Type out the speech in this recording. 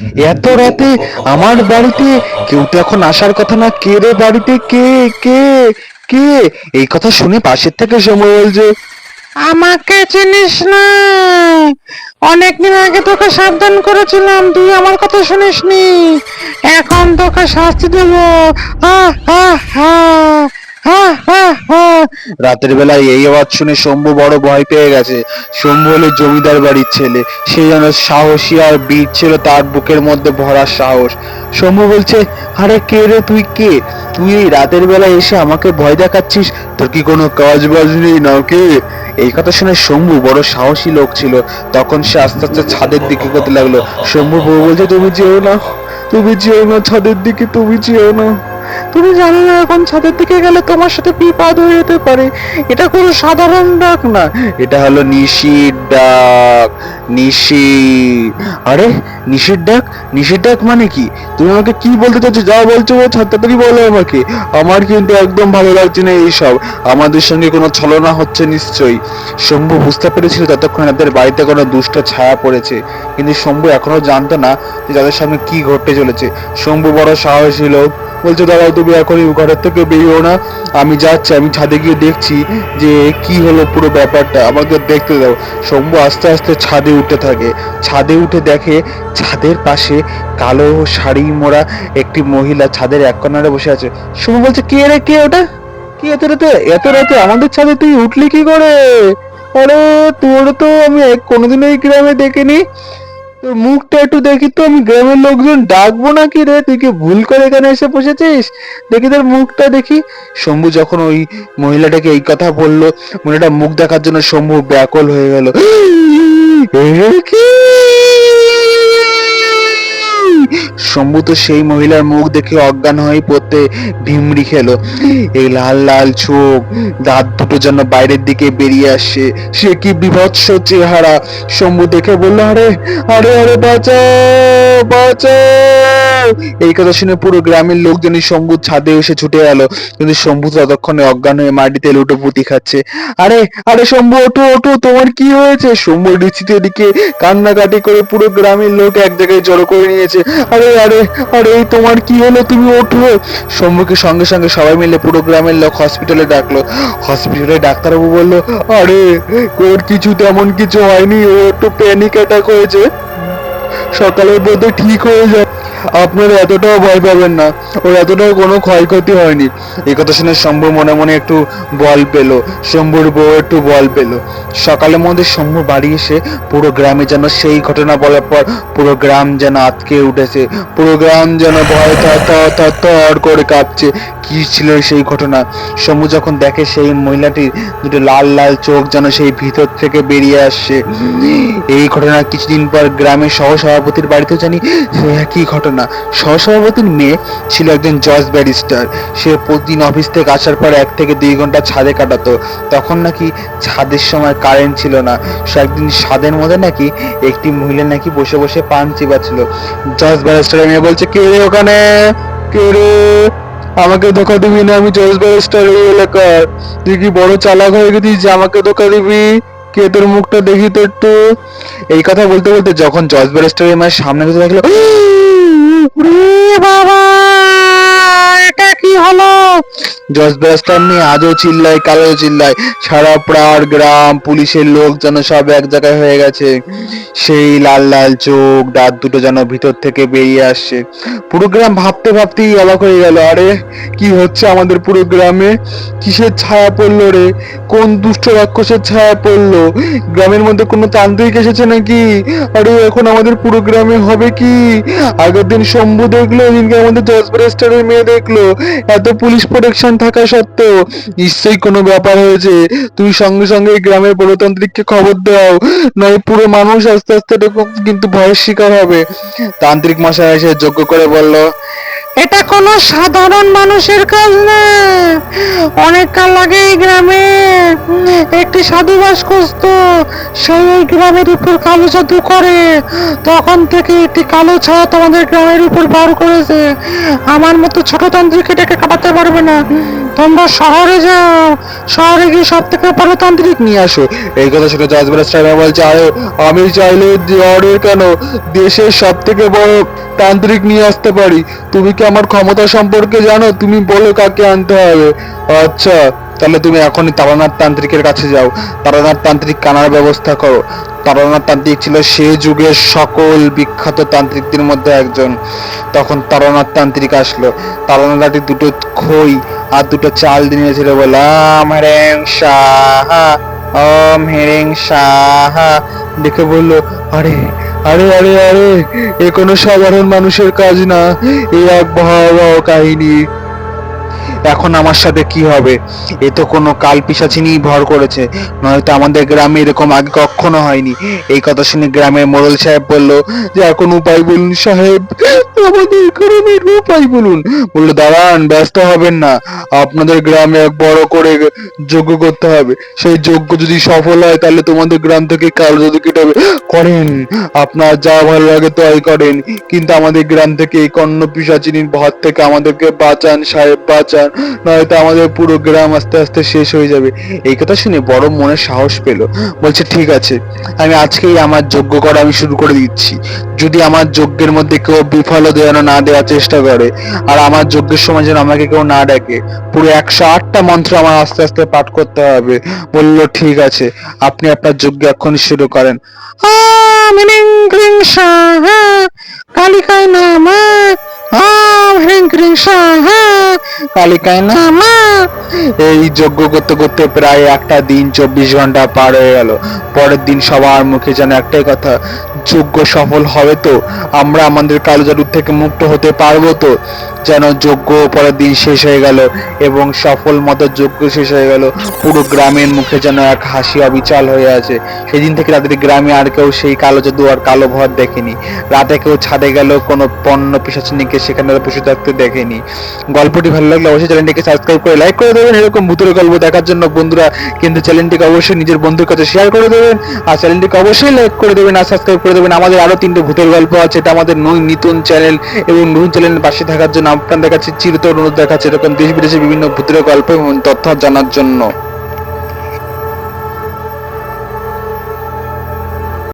এত রাতে আমার বাড়িতে কেউ তো এখন আসার কথা না। কে রে বাড়িতে? কে? কে? কে? এই কথা শুনে পাশের থেকে সময় বলছে আমাকে চিনিস না। অনেকদিন আগে তোকে সাবধান করেছিলাম তুই আমার কথা শুনিসনি। এখন তোকে শাস্তি দেবো। আহ, আহ, আহ। রাতের বেলায় এই আওয়াজ শুনে শম্ভু বড় ভয় পেয়ে গেছে। শম্ভু হলো জমিদার বাড়ির ছেলে। সে যেন সাহসী আর বীর ছিল, তার বুকের মধ্যে ভরা সাহস। শম্ভু বলছে, আরে কে রে তুই কে? তুই এই রাতের বেলায় এসে আমাকে ভয় দেখাচ্ছিস? তোর কি কোনো কাজ বাজ নেই না কে এই কথা শুনে শম্ভু বড় সাহসী লোক ছিল। তখন সে আস্তে আস্তে ছাদের দিকে করতে লাগল। শম্ভু বউ বলছে, তুমি যেও না, তুমি যেও না ছাদের দিকে, তুমি যেও না। তুমি জানো না এখন ছাদের দিকে গেলে তোমার সাথে বিপদ হয়ে যেতে পারে। এটা কোনো সাধারণ ডাক না। এটা হলো নিশির ডাক। নিশি। আরে, নিশির ডাক? নিশির ডাক মানে কি? তুমি আমাকে কি বলতে চাচ্ছ যা বলছো তাড়াতাড়ি বলো আমাকে। আমার কিন্তু একদম ভালো লাগছে না এইসব। আমাদের সঙ্গে কোনো ছলনা হচ্ছে নিশ্চয়ই। শম্ভু বুঝতে পেরেছিল ততক্ষণ তাদের বাড়িতে কোনো দুষ্ট ছায়া পড়েছে। কিন্তু শম্ভু এখনও জানতো না যে তাদের সামনে কি ঘটতে চলেছে। শম্ভু বড় সাহসী লোক। বলছে, দাঁড়াও, তুমি এখনই ঘরের থেকে বেরিও না। আমি যাচ্ছি, আমি ছাদে গিয়ে দেখছি যে কি হলো পুরো ব্যাপারটা। আমাকে দেখতে দাও। শম্ভু আস্তে আস্তে ছাদে উঠতে থাকে। ছাদে উঠে দেখে ছাদের পাশে কালো শাড়ি মোড়া একটি মহিলা ছাদের এক কর্নারে বসে আছে। শম্ভু বলছে, কে রে, কে ওটা? কি এত রাতে এত রাতে আমাদের ছাদে তুই উঠলি কি করে? আরে তোর তো আমি এক- কোনোদিনও এই গ্রামে দেখিনি। তোর মুখটা একটু দেখি তো, আমি গ্রামের লোকজন ডাকবো নাকি রে? তুই কি ভুল করে এখানে এসে বসেছিস? দেখি তোর মুখটা দেখি। শম্ভু যখন ওই মহিলাটাকে এই কথা বলল মহিলাটা মুখ দেখার জন্য শম্ভু ব্যাকল হয়ে গেল। কি? শম্ভু তো সেই মহিলার মুখ দেখে অজ্ঞান হয়ে পড়তে ভিমড়ি খেলো। এই লাল লাল চোখ, দাঁত দুটো যেন বাইরের দিকে বেরিয়ে আসে। সে কি বিভৎস চেহারা। শম্ভু দেখে বলল, আরে আরে আরে, বাঁচাও বাঁচাও! এই কথা শুনে পুরো গ্রামের লোকজনই শম্ভু ছাদে এসে ছুটে গেল কিন্তু শম্ভু ততক্ষণে অজ্ঞান হয়ে মাটিতে লুটো পুঁতি খাচ্ছে। আরে আরে শম্ভু, ওঠো ওঠো, তোমার কি হয়েছে? শম্ভু রিচিত এদিকে কান্নাকাটি করে পুরো গ্রামের লোক এক জায়গায় জড়ো করে নিয়েছে। আরে আরে আরে তোমার কি হলো? তুমি ওঠো। সম্মুখে সঙ্গে সঙ্গে সবাই মিলে পুরো গ্রামের লোক হসপিটালে ডাকলো। হসপিটালে ডাক্তারবাবু বলল, আরে, ওর কিছু তেমন কিছু হয়নি, ও একটু প্যানিক অ্যাটাক হয়েছে। সকালের মধ্যে ঠিক হয়ে যায়। আপনারা এতটাও ভয় পাবেন না। ওর এতটাও কোনো ক্ষয়ক্ষতি হয়নি। এই কথা শুনে শম্ভু মনে মনে একটু বল পেল। শম্ভুর বউ একটু বল পেল। সকালের মধ্যে শম্ভু বাড়ি এসে পুরো গ্রামে যেন সেই ঘটনা বলার পর পুরো গ্রাম যেন আতকে উঠেছে। পুরো গ্রাম যেন ভয় থর করে কাঁপছে। কি ছিল সেই ঘটনা? শম্ভু যখন দেখে সেই মহিলাটির দুটো লাল লাল চোখ যেন সেই ভিতর থেকে বেরিয়ে আসছে। এই ঘটনা কিছুদিন পর গ্রামের সহসভাপতির বাড়িতে জানি সে একই ঘটনা। সহসভাপতির মেয়ে ছিল একজন জজ ব্যারিস্টার। সে প্রতিদিন অফিস থেকে আসার পর এক থেকে দুই ঘণ্টা ছাদে কাটাতো। তখন নাকি ছাদের সময় কারেন্ট ছিল না। সে একদিন ছাদের মধ্যে নাকি একটি মহিলা নাকি বসে বসে পান চিবাচ্ছিল। জজ ব্যারিস্টারের মেয়ে বলছে, কে রে ওখানে? কে রে? আমাকে ধোকা দিবি না? আমি জজ ব্যারিস্টার এলাকার। তুই কি বড় চালাক হয়ে গেছিস যে আমাকে ধোকা দিবি? কে তোর মুখটা দেখি তো একটু। এই কথা বলতে বলতে যখন জজ ব্যারিস্টারের মায়ের সামনে দেখল ওরে বাবা! জজ ব্যারিস্টার নিয়ে আজও চিল্লায় কালো চিল্লায়। সারা প্রার গ্রাম, পুলিশের লোক যেন সব এক জায়গায় হয়ে গেছে। সেই লাল লাল চোখ, দাঁত দুটো যেন ভিতর থেকে বেরিয়ে আসছে। পুরো গ্রাম ভাবতে ভাবতেই অবাক হয়ে গেল। আরে, কি হচ্ছে আমাদের পুরো গ্রামে? কিসের ছায়া পড়ল রে? কোন দুষ্ট রাক্ষসের ছায়া পড়ল? গ্রামের মধ্যে কোনো তান্ত্রিক এসেছে নাকি? আরে, এখন আমাদের পুরো গ্রামে হবে কি? আগের দিন শম্ভু দেখল দিনকে আমাদের জজ ব্যারিস্টারের মেয়ে দেখল। এত পুলিশ প্রোটেকশন থাকা সত্ত্বেও নিশ্চয়ই কোনো ব্যাপার হয়েছে। তুমি সঙ্গে সঙ্গে গ্রামের প্রতান্ত্রিককে খবর দাও। নয়, পুরো মানুষ আস্তে আস্তে এরকম কিন্তু ভয়ের শিকার হবে। তান্ত্রিক মশাই এসে যোগ্য করে বলল এটা কোনো সাধারণ মানুষের কাজ না। অনেক কাল আগে এই গ্রামে একটি সাধু বাস করত সেই এই গ্রামের উপর কালো জাদু করে। তখন থেকে একটি কালো ছায়া তোমাদের গ্রামের উপর বার করেছে। আমার মতো ছোট তান্ত্রিক এটাকে কাটাতে পারবে না। তোমরা শহরে যাও। শহরে গিয়ে সব থেকে ভালো তান্ত্রিক নিয়ে আসো। এই কথা শুনে জজবের সাহেব বলছে আরে আমি চাইলে শহরের কেন? দেশের সব থেকে বড় তান্ত্রিক নিয়ে আসতে পারি। তুমি কি আমার ক্ষমতা সম্পর্কে জানো? তুমি বলো কাকে আনতে হবে। আচ্ছা তাহলে তুমি এখনই তারানাথ তান্ত্রিকের কাছে যাও। তারানাথ তান্ত্রিক কানার ব্যবস্থা করো। তারানাথ তান্ত্রিক ছিল সে যুগের সকল বিখ্যাত তান্ত্রিকদের মধ্যে একজন। তখন তারানাথ তান্ত্রিক আসলো। তারানাথ দুটো খই আর দুটো চাল দিয়েছিল বলে, আম হ্যাং সাহা ওম হেরেং সাহা। দেখে বলল, আরে আরে আরে আরে, এ কোনো সাধারণ মানুষের কাজ না, এ এক ভয়াবহ কাহিনী। এখন আমার সাথে কি হবে? এ তো কোনো কাল পিসাচিনি ভর করেছে, নয়তো আমাদের গ্রামে এরকম আগে কখনো হয়নি। এই কথা শুনে গ্রামের মোড়ল সাহেব বলল, যে এখন উপায় বলুন সাহেব। আমাদের গ্রামের উপায় বলুন। বলল, দাঁড়ান, ব্যস্ত হবেন না। আপনাদের গ্রামে এক বড় করে যজ্ঞ করতে হবে। সেই যজ্ঞ যদি সফল হয়, তাহলে তোমাদের গ্রাম থেকে কালো জাদু কেটে। করেন। আপনার যা ভালো লাগে তাই করেন। কিন্তু আমাদের গ্রাম থেকে এই কর্ণ পিসাচিনীর ভর থেকে আমাদেরকে বাঁচান, সাহেব বাঁচান। নয়তো আমাদের পুরো গ্রাম আস্তে আস্তে শেষ হয়ে যাবে। এই কথা শুনে বড় মনে সাহস পেল। বলছে, ঠিক আছে, আমি আজকেই আমার যজ্ঞ করা আমি শুরু করে দিচ্ছি। যদি আমার যজ্ঞের মধ্যে কেউ বিফল যেন না দেওয়ার চেষ্টা করে। আর আমার যজ্ঞের সময় যেন আমাকে কেউ না ডাকে। পুরো একশো আটটা মন্ত্র আমার আস্তে আস্তে পাঠ করতে হবে। বলল, ঠিক আছে, আপনি আপনার যজ্ঞ এখনই শুরু করেন। কালিকায় নামা। কালিকায় নামা। এই যজ্ঞ করতে করতে প্রায় একটা দিন চব্বিশ ঘণ্টা পার হয়ে গেল। পরের দিন সবার মুখে যেন একটাই কথা, যজ্ঞ সফল হবে তো? আমরা আমাদের কালো জাদুর থেকে মুক্ত হতে পারব তো? যেন যজ্ঞ পরের দিন শেষ হয়ে গেল এবং সফল মতো যজ্ঞ শেষ হয়ে গেল, পুরো গ্রামের মুখে যেন এক হাসি অবিচাল হয়ে আছে। সেদিন থেকে রাতের গ্রামে আর কেউ সেই কালো জাদু আর কালো ভর দেখেনি। রাতে কেউ ছাদে গেল, কোনো পণ্য পিসাচিনীকে সেখানে বসে থাকতে দেখেনি। গল্পটি ভালো লাগলে অবশ্যই চ্যানেলটিকে সাবস্ক্রাইব করে লাইক করে দেবেন এরকম ভূতের গল্প দেখার জন্য বন্ধুরা কিন্তু চ্যানেলটিকে অবশ্যই নিজের বন্ধুর কাছে শেয়ার করে দেবেন। আর চ্যানেলটিকে অবশ্যই লাইক করে দেবেন আর সাবস্ক্রাইব করে দেবেন। আমাদের আরও তিনটে ভূতের গল্প আছে, এটা আমাদের নতুন নতুন চ্যানেল এবং নতুন চ্যানেলের পাশে থাকার জন্য আপনাদের কাছে চিরতর অনুরোধ দেখাচ্ছে এরকম দেশ বিদেশে বিভিন্ন ভূতের গল্প এবং তথ্য জানার জন্য।